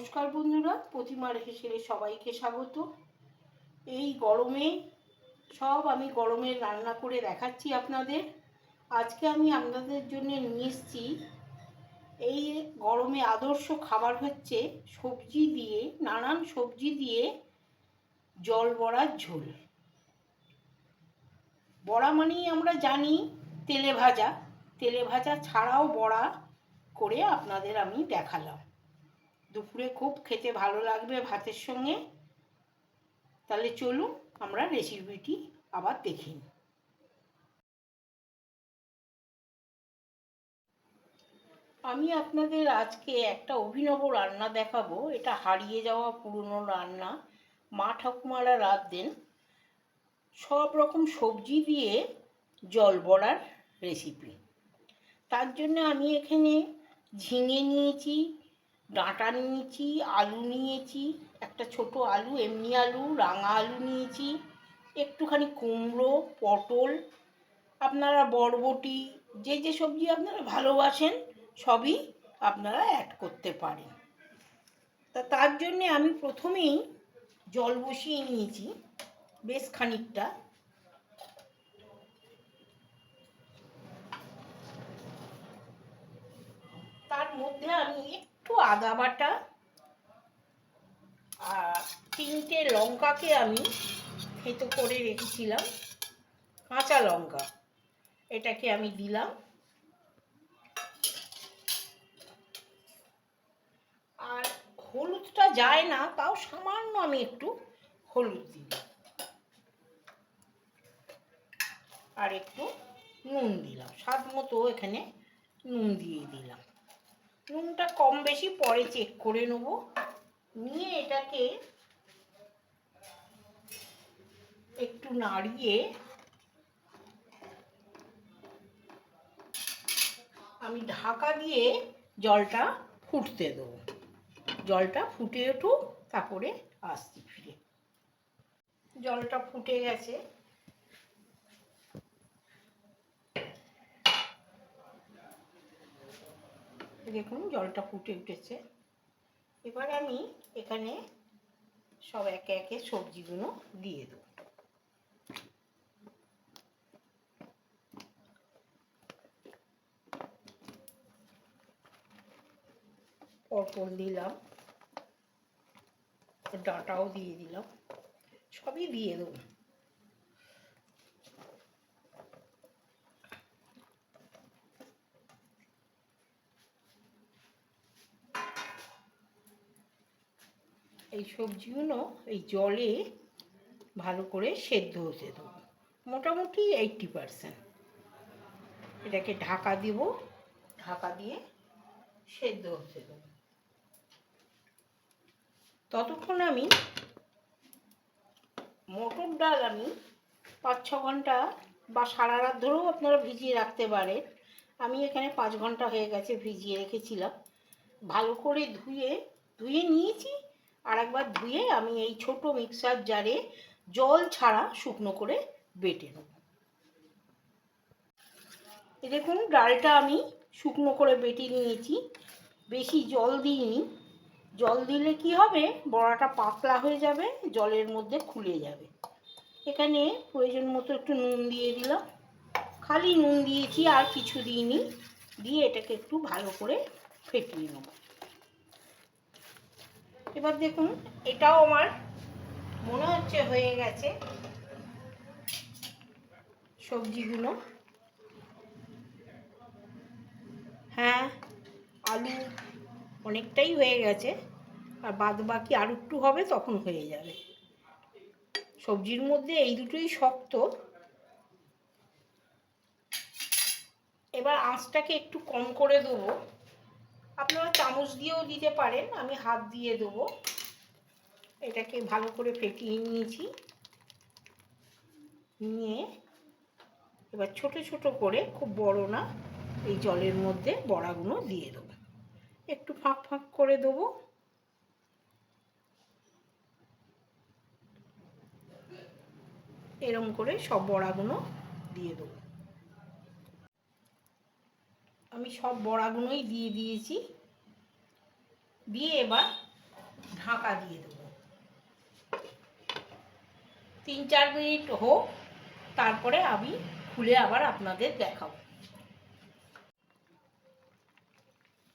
নমস্কার বন্ধুরা প্রতিমার হেসেলে সবাইকে স্বাগত। এই গরমে, সব আমি গরমে রান্না করে দেখাচ্ছি আপনাদের। আজকে আমি আপনাদের জন্য নিয়ে এসেছি, এই গরমে আদর্শ খাবার হচ্ছে সবজি দিয়ে, নানান সবজি দিয়ে জল বড়ার ঝোল। বড়া মানেই আমরা জানি তেলে ভাজা। তেলে ভাজা ছাড়াও বড়া করে আপনাদের আমি দেখালাম। দুপুরে খুব খেতে ভালো লাগবে ভাতের সঙ্গে। তাহলে চলুন আমরা রেসিপিটি আবার দেখি। আমি আপনাদের আজকে একটা অভিনব রান্না দেখাবো। এটা হারিয়ে যাওয়া পুরনো রান্না। মা ঠাকুমারা রাত দেন সব রকম সবজি দিয়ে জল বড়ার রেসিপি তার জন্য আমি এখানে ঝিঙে নিয়েছি ডাঁটা নিয়েছি, আলু নিয়েছি, একটা ছোট আলু, এমনি আলু, রাঙা আলু নিয়েছি, একটুখানি কুমড়ো, পটল, আপনারা বরবটি, যে যে সবজি আপনারা ভালোবাসেন, সবই আপনারা অ্যাড করতে পারেন। তা তার জন্যে আমি প্রথমেই জল বসিয়ে নিয়েছি, বেশ খানিকটা। তার মধ্যে আমি আদা বাটা আর তিনটে লঙ্কাকে আমি থেতো করে রেখেছিলাম, কাঁচা লঙ্কা। এটাকে আমি দিলাম। আর হলুদটা যায় না, তাও সামান্য আমি একটু হলুদ দিলাম। আর একটু নুন দিলাম। স্বাদ মতো এখানে নুন দিয়ে দিলাম। নুনটা কম বেশি পরে চেক করে নেব। নিয়ে এটাকে একটু নাড়িয়ে আমি ঢাকা দিয়ে জলটা ফুটতে দেবো। জলটা ফুটে উঠুক, তারপরে আসছি ফিরে। জলটা ফুটে গেছে। দেখুন, জলটা ফুটে উঠেছে। এবার আমি এখানে সব একে একে সবজিগুলো দিয়ে দেবো। পটল দিলাম, ডাঁটাও দিয়ে দিলাম, সবই দিয়ে দেবো। এই সবজিগুলো এই জলে ভালো করে সেদ্ধ হতে দেবো। মোটামুটি এইটটি পারসেন্ট এটাকে ঢাকা দিব। ঢাকা দিয়ে সেদ্ধ হতে দেবো। ততক্ষণ আমি মটর ডাল আমি পাঁচ ছ ঘণ্টা বা সারা রাত ধরেও আপনারা ভিজিয়ে রাখতে পারেন। আমি এখানে পাঁচ ঘণ্টা হয়ে গেছে ভিজিয়ে রেখেছিলাম। ভালো করে ধুয়ে ধুয়ে নিয়েছি। আর একবার ধুয়ে আমি এই ছোট মিক্সার জারে জল ছাড়া শুকনো করে বেটে নেব। দেখুন, ডালটা আমি শুকনো করে বেটে নিয়েছি। বেশি জল দিইনি। জল দিলে কি হবে? বড়াটা পাতলা হয়ে যাবে, জলের মধ্যে খুলে যাবে। এখানে প্রয়োজন মতো একটু নুন দিয়ে দিলাম। খালি নুন দিয়েছি, আর কিছু দিইনি। দিয়ে এটাকে একটু ভালো করে ফেটিয়ে নেব। এবার দেখুন, এটাও আমার মনে হচ্ছে হয়ে গেছে সবজিগুলো। হ্যাঁ আলু অনেকটাই হয়ে গেছে, আর বাদ বাকি আর একটু হবে তখন হয়ে যাবে। সবজির মধ্যে এই দুটোই শক্ত। এবার আঁচটাকে একটু কম করে দেবো। আপনারা চামচ দিয়েও দিতে পারেন, আমি হাত দিয়ে দেবো। এটাকে ভালো করে ফেটিয়ে নিয়েছি। নিয়ে এবার ছোট ছোট করে, খুব বড় না, এই জলের মধ্যে বড়াগুলো দিয়ে দেবো। একটু ফাঁক ফাঁক করে দেবো। এরম করে সব বড়াগুলো দিয়ে দেবো। আমি সব বড়াগুলোই দিয়ে দিয়েছি। দিয়ে এবার ঢাকা দিয়ে দেবো। তিন চার মিনিট হোক, তারপরে আমি খুলে আবার আপনাদের দেখাবো।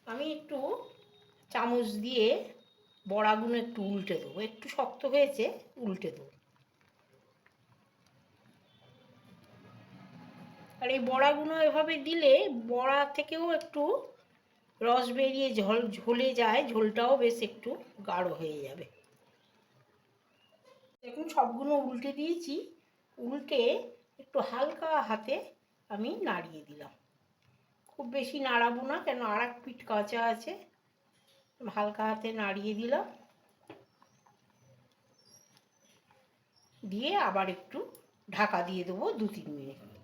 আমি একটু চামচ দিয়ে বড়াগুলো একটু উল্টে দেবো। একটু শক্ত হয়েছে, উল্টে দেবো। আর এই বড়াগুলো এভাবে দিলে বড়া থেকেও একটু রস বেরিয়ে ঝোল, ঝোলে যায়, ঝোলটাও বেশ একটু গাঢ় হয়ে যাবে। দেখুন সবগুলো উল্টে দিয়েছি। উল্টে একটু হালকা হাতে আমি নাড়িয়ে দিলাম। খুব বেশি নাড়াবো না, কেন আর এক পিঠ কাঁচা আছে। হালকা হাতে নাড়িয়ে দিলাম। দিয়ে আবার একটু ঢাকা দিয়ে দেবো দু তিন মিনিট।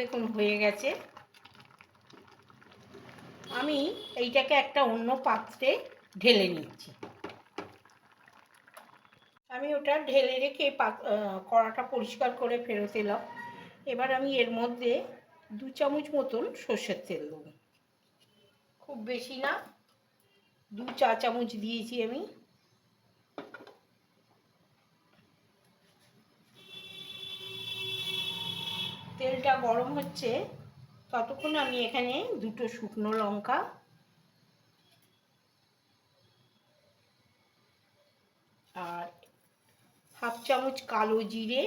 দেখুন হয়ে গেছে। আমি এইটাকে একটা অন্য পাত্রে ঢেলে নিচ্ছি। আমি ওটা ঢেলে রেখে কড়াটা পরিষ্কার করে ফেরত এলাম। এবার আমি এর মধ্যে দু চামচ মতন সর্ষের তেল দেবো। খুব বেশি না, দু চা চামচ দিয়েছি আমি। তেলটা গরম হচ্ছে, ততক্ষণ আমি এখানে দুটো শুকনো লঙ্কা, আর হাফ চামচ কালো জিরে,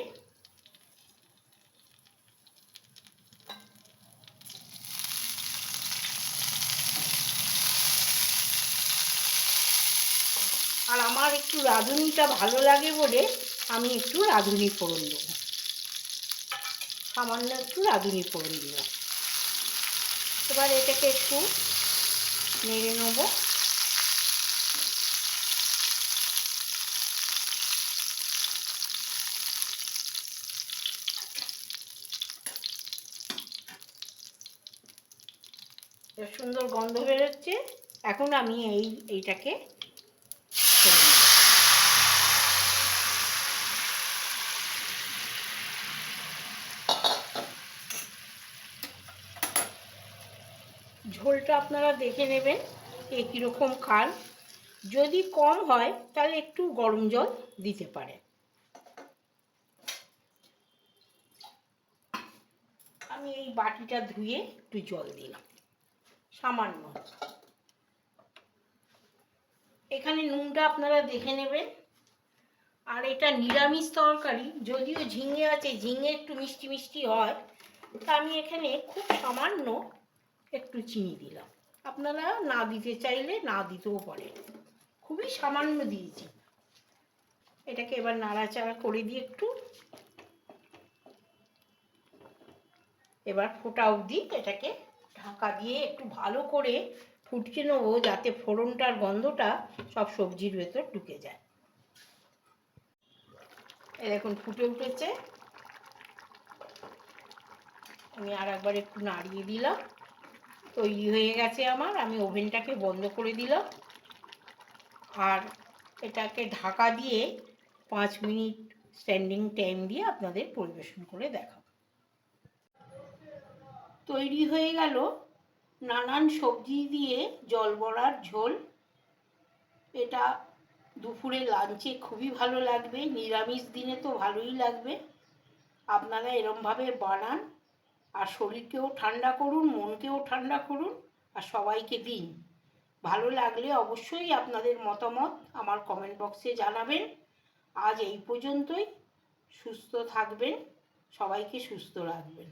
আর আমার একটু রাঁধুনিটা ভালো লাগে বলে আমি একটু রাঁধুনি ফোড়ন দেবো। সামান্য একটু রাঁধুনি ফোড়ন দিলাম। এবার এটাকে একটু নেড়ে নেব। সুন্দর গন্ধ বেরোচ্ছে। এখন আমি এই, এইটাকে ঝোলটা আপনারা দেখে নেবেন কে কীরকম খান যদি কম হয়, তাহলে একটু গরম জল দিতে পারে আমি এই বাটিটা ধুয়ে একটু জল দিলাম। সামান্য। এখানে নুনটা আপনারা দেখে নেবেন। আর এটা নিরামিষ তরকারি, যদিও ঝিঙে আছে, ঝিঙে একটু মিষ্টি মিষ্টি হয়। তা আমি এখানে খুব সামান্য একটু চিনি দিলাম। আপনারা না দিতে চাইলে না দিতেও পারেন। খুবই সামান্য দিয়েছি। এটাকে এবার নাড়াচাড়া করে দিয়ে একটু। এবার ফোটা অবধি এটাকে ঢাকা দিয়ে একটু ভালো করে ফুটকে নেব যাতে ফোড়নটার গন্ধটা সব সবজির ভেতর ঢুকে যায়। এই দেখুন, ফুটে উঠেছে। আমি আর একবার একটু নাড়িয়ে দিলাম। তৈরি হয়ে গেছে আমার, আমি ওভেনটাকে বন্ধ করে দিলাম। আর এটাকে ঢাকা দিয়ে পাঁচ মিনিট স্ট্যান্ডিং টাইম দিয়ে আপনাদের পরিবেশন করে দেখাবো। তৈরি হয়ে গেল নানান সবজি দিয়ে জল বড়ার ঝোল। এটা দুপুরে লাঞ্চে খুবই ভালো লাগবে, নিরামিষ দিনে তো ভালোই লাগবে। আপনারা এরমভাবে বানান। আর শরীরকেও ঠান্ডা করুন, মনকেও ঠান্ডা করুন, আর সবাইকে দিন। ভালো লাগলে অবশ্যই আপনাদের মতামত আমার কমেন্ট বক্সে জানাবেন। আজ এই পর্যন্তই। সুস্থ থাকবেন, সবাইকে সুস্থ রাখবেন।